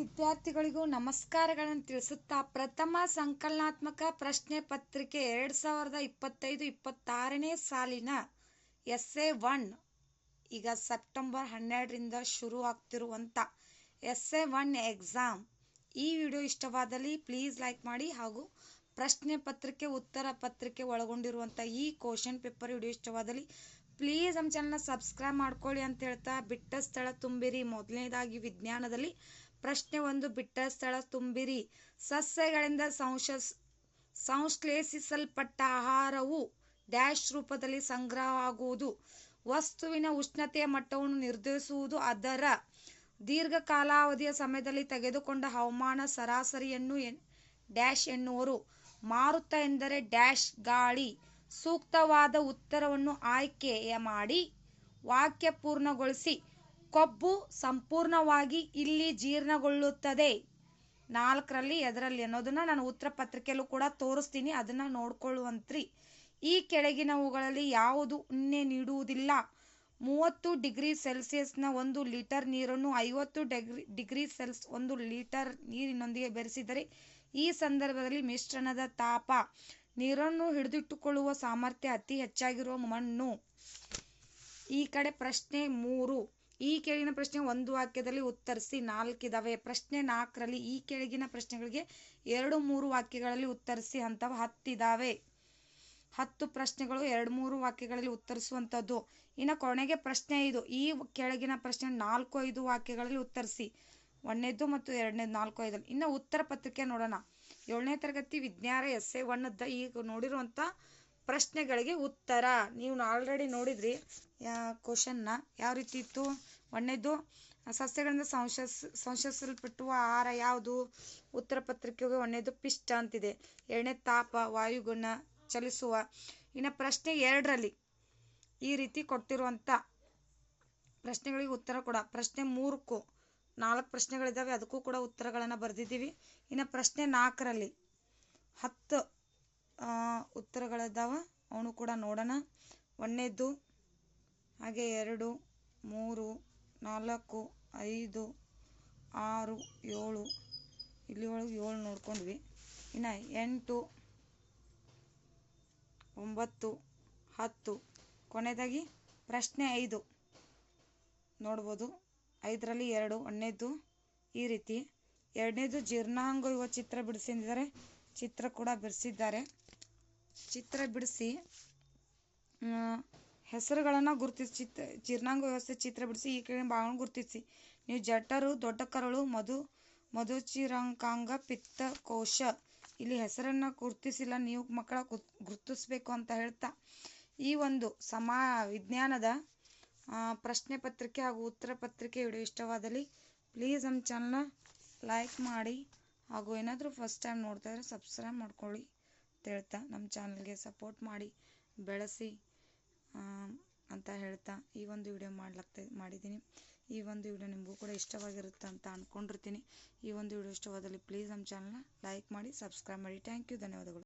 ವಿದ್ಯಾರ್ಥಿಗಳಿಗೂ ನಮಸ್ಕಾರಗಳನ್ನು ತಿಳಿಸುತ್ತಾ ಪ್ರಥಮ ಸಂಕಲನಾತ್ಮಕ ಪ್ರಶ್ನೆ ಪತ್ರಿಕೆ ಎರಡು ಸಾವಿರದ ಇಪ್ಪತ್ತೈದು ಇಪ್ಪತ್ತಾರನೇ ಸಾಲಿನ ಎಸ್ ಎ ಒನ್ ಈಗ ಸೆಪ್ಟೆಂಬರ್ ಹನ್ನೆರಡರಿಂದ ಶುರು ಆಗ್ತಿರುವಂಥ ಎಸ್ ಎ ಒನ್ ಎಕ್ಸಾಮ್ ಈ ವಿಡಿಯೋ ಇಷ್ಟವಾದಲ್ಲಿ ಪ್ಲೀಸ್ ಲೈಕ್ ಮಾಡಿ ಹಾಗೂ ಪ್ರಶ್ನೆ ಪತ್ರಿಕೆ, ಉತ್ತರ ಪತ್ರಿಕೆ ಒಳಗೊಂಡಿರುವಂಥ ಈ ಕ್ವಶನ್ ಪೇಪರ್ ವಿಡಿಯೋ ಇಷ್ಟವಾದಲ್ಲಿ ಪ್ಲೀಸ್ ನಮ್ಮ ಚಾನಲ್ನ ಸಬ್ಸ್ಕ್ರೈಬ್ ಮಾಡ್ಕೊಳ್ಳಿ ಅಂತ ಹೇಳ್ತಾ ಬಿಟ್ಟ ಸ್ಥಳ ತುಂಬಿರಿ. ಮೊದಲನೇದಾಗಿ ವಿಜ್ಞಾನದಲ್ಲಿ ಪ್ರಶ್ನೆ ಒಂದು ಬಿಟ್ಟ ಸ್ಥಳ ತುಂಬಿರಿ. ಸಸ್ಯಗಳಿಂದ ಸಂಶ ಸಂಶ್ಲೇಷಿಸಲ್ಪಟ್ಟ ಆಹಾರವು ಡ್ಯಾಶ್ ರೂಪದಲ್ಲಿ ಸಂಗ್ರಹವಾಗುವುದು. ವಸ್ತುವಿನ ಉಷ್ಣತೆಯ ಮಟ್ಟವನ್ನು ನಿರ್ಧರಿಸುವುದು ಅದರ ದೀರ್ಘ ಕಾಲಾವಧಿಯ ಸಮಯದಲ್ಲಿ ತೆಗೆದುಕೊಂಡ ಹವಾಮಾನ ಸರಾಸರಿಯನ್ನು ಡ್ಯಾಶ್ ಎನ್ನುವರು. ಮಾರುತ ಎಂದರೆ ಡ್ಯಾಶ್ ಗಾಳಿ. ಸೂಕ್ತವಾದ ಉತ್ತರವನ್ನು ಆಯ್ಕೆ ಮಾಡಿ ವಾಕ್ಯ ಪೂರ್ಣಗೊಳಿಸಿ ಕೊಬ್ಬು ಸಂಪೂರ್ಣವಾಗಿ ಇಲ್ಲಿ ಜೀರ್ಣಗೊಳ್ಳುತ್ತದೆ. ನಾಲ್ಕರಲ್ಲಿ ಎದರಲ್ಲಿ ಅನ್ನೋದನ್ನ ನಾನು ಉತ್ತರ ಪತ್ರಿಕೆಯಲ್ಲೂ ಕೂಡ ತೋರಿಸ್ತೀನಿ, ಅದನ್ನ ನೋಡ್ಕೊಳ್ಳುವಂತ್ರಿ. ಈ ಕೆಳಗಿನವುಗಳಲ್ಲಿ ಯಾವುದು ಉಣ್ಣೆ ನೀಡುವುದಿಲ್ಲ. ಮೂವತ್ತು ಡಿಗ್ರಿ ಸೆಲ್ಸಿಯಸ್ನ ಒಂದು ಲೀಟರ್ ನೀರನ್ನು ಐವತ್ತು ಡಿಗ್ರಿ ಡಿಗ್ರಿ ಸೆಲ್ಸ್ ಒಂದು ಲೀಟರ್ ನೀರಿನೊಂದಿಗೆ ಬೆರೆಸಿದರೆ ಈ ಸಂದರ್ಭದಲ್ಲಿ ಮಿಶ್ರಣದ ತಾಪ. ನೀರನ್ನು ಹಿಡಿದಿಟ್ಟುಕೊಳ್ಳುವ ಸಾಮರ್ಥ್ಯ ಅತಿ ಹೆಚ್ಚಾಗಿರುವ ಮಣ್ಣು. ಈ ಕಡೆ ಪ್ರಶ್ನೆ ಮೂರು. ಈ ಕೆಳಗಿನ ಪ್ರಶ್ನೆ ಒಂದು ವಾಕ್ಯದಲ್ಲಿ ಉತ್ತರಿಸಿ, ನಾಲ್ಕಿದಾವೆ. ಪ್ರಶ್ನೆ ನಾಲ್ಕರಲ್ಲಿ ಈ ಕೆಳಗಿನ ಪ್ರಶ್ನೆಗಳಿಗೆ ಎರಡು ಮೂರು ವಾಕ್ಯಗಳಲ್ಲಿ ಉತ್ತರಿಸಿ ಅಂತವ ಹತ್ತಿದಾವೆ. ಹತ್ತು ಪ್ರಶ್ನೆಗಳು ಎರಡು ಮೂರು ವಾಕ್ಯಗಳಲ್ಲಿ ಉತ್ತರಿಸುವಂಥದ್ದು ಇನ್ನು ಕೊನೆಗೆ ಪ್ರಶ್ನೆ ಐದು. ಈ ಕೆಳಗಿನ ಪ್ರಶ್ನೆ ನಾಲ್ಕು ಐದು ವಾಕ್ಯಗಳಲ್ಲಿ ಉತ್ತರಿಸಿ. ಒಂದನೇದು ಮತ್ತು ಎರಡನೇದು ನಾಲ್ಕು ಐದು ಇನ್ನು ಉತ್ತರ ಪತ್ರಿಕೆ ನೋಡೋಣ. ಏಳನೇ ತರಗತಿ ವಿಜ್ಞಾನ ಎಸ್ ಎ ಒನ್ನದ ಈಗ ನೋಡಿರುವಂಥ ಪ್ರಶ್ನೆಗಳಿಗೆ ಉತ್ತರ. ನೀವು ಆಲ್ರೆಡಿ ನೋಡಿದ್ರಿ ಕ್ವಶನ್ನ ಯಾವ ರೀತಿ ಇತ್ತು? ಒಂದನೇದು, ಸಸ್ಯಗಳಿಂದ ಸಂಶಸ್ ಸಂಶಸಲ್ಪಟ್ಟುವ ಆಹಾರ ಯಾವುದು? ಉತ್ತರ ಪತ್ರಿಕೆಗೆ ಒಂದನೇದು, ಪಿಷ್ಟ ಅಂತಿದೆ. ಎರಡನೇ, ತಾಪ, ವಾಯುಗುಣ, ಚಲಿಸುವ. ಇನ್ನು ಪ್ರಶ್ನೆ ಎರಡರಲ್ಲಿ ಈ ರೀತಿ ಕೊಟ್ಟಿರುವಂಥ ಪ್ರಶ್ನೆಗಳಿಗೆ ಉತ್ತರ ಕೂಡ. ಪ್ರಶ್ನೆ ಮೂರಕ್ಕೂ ನಾಲ್ಕು ಪ್ರಶ್ನೆಗಳಿದ್ದಾವೆ ಅದಕ್ಕೂ ಕೂಡ ಉತ್ತರಗಳನ್ನು ಬರೆದಿದ್ದೀವಿ. ಇನ್ನು ಪ್ರಶ್ನೆ ನಾಲ್ಕರಲ್ಲಿ ಹತ್ತು ಉತ್ತರಗಳಿದ್ದಾವೆ ಅವನು ಕೂಡ ನೋಡೋಣ. ಒಂದನೇದು, ಹಾಗೆ ಎರಡು, ಮೂರು, ನಾಲ್ಕು, ಐದು, ಆರು, ಏಳು. ಇಲ್ಲಿ ಒಳಗೆ ಏಳು ನೋಡ್ಕೊಂಡ್ವಿ. ಇನ್ನು ಎಂಟು, ಒಂಬತ್ತು, ಹತ್ತು. ಕೊನೆಯದಾಗಿ ಪ್ರಶ್ನೆ ಐದು. ನೋಡ್ಬೋದು. ಐದರಲ್ಲಿ ಎರಡು, ಒಂದನೇದು ಈ ರೀತಿ. ಎರಡನೇದು ಜೀರ್ಣಾಂಗ ಯುವ ಚಿತ್ರ ಬಿಡಿಸಿದ್ದಾರೆ. ಚಿತ್ರ ಕೂಡ ಬಿಡಿಸಿದ್ದಾರೆ. ಚಿತ್ರ ಬಿಡಿಸಿ ಹೆಸರುಗಳನ್ನು ಗುರುತಿಸಿ, ಚಿತ್, ಜೀರ್ಣಾಂಗ ವ್ಯವಸ್ಥೆ ಚಿತ್ರ ಬಿಡಿಸಿ, ಈ ಕಡೆ ಭಾವನೆ ಗುರುತಿಸಿ. ನೀವು ಜಠರು ದೊಡ್ಡ ಕರಳು ಮಧು, ಮಧುಚಿರಂಕಾಂಗ, ಪಿತ್ತಕೋಶ. ಇಲ್ಲಿ ಹೆಸರನ್ನು ಗುರುತಿಸಿಲ್ಲ, ನೀವು ಮಕ್ಕಳ ಗುರುತಿಸಬೇಕು ಅಂತ ಹೇಳ್ತಾ. ಈ ಒಂದು ಸಮಾ, ವಿಜ್ಞಾನದ ಪ್ರಶ್ನೆ ಪತ್ರಿಕೆ ಹಾಗೂ ಉತ್ತರ ಪತ್ರಿಕೆ ವಿಡಿಯೋ ಇಷ್ಟವಾದಲ್ಲಿ ಪ್ಲೀಸ್ ನಮ್ಮ ಚಾನಲ್ನ ಲೈಕ್ ಮಾಡಿ. ಹಾಗೂ ಏನಾದರೂ ಫಸ್ಟ್ ಟೈಮ್ ನೋಡ್ತಾ ಇದ್ರೆ ಸಬ್ಸ್ಕ್ರೈಬ್ ಮಾಡ್ಕೊಳ್ಳಿ ಅಂತ ಹೇಳ್ತಾ ನಮ್ಮ ಚಾನಲ್ಗೆ ಸಪೋರ್ಟ್ ಮಾಡಿ, ಬೆಳೆಸಿ ಅಂತ ಹೇಳ್ತಾ ಈ ಒಂದು ವಿಡಿಯೋ ಮಾಡ್ಲಾಗ್ತಾ ಮಾಡಿದ್ದೀನಿ. ಈ ಒಂದು ವಿಡಿಯೋ ನಿಮಗೂ ಕೂಡ ಇಷ್ಟವಾಗಿರುತ್ತೆ ಅಂತ ಅಂದ್ಕೊಂಡಿರ್ತೀನಿ ಈ ಒಂದು ವಿಡಿಯೋ ಇಷ್ಟವಾದಲ್ಲಿ ಪ್ಲೀಸ್ ನಮ್ಮ ಚಾನಲ್ನ ಲೈಕ್ ಮಾಡಿ ಸಬ್ಸ್ಕ್ರೈಬ್ ಮಾಡಿ. ಥ್ಯಾಂಕ್ ಯು ಧನ್ಯವಾದಗಳು.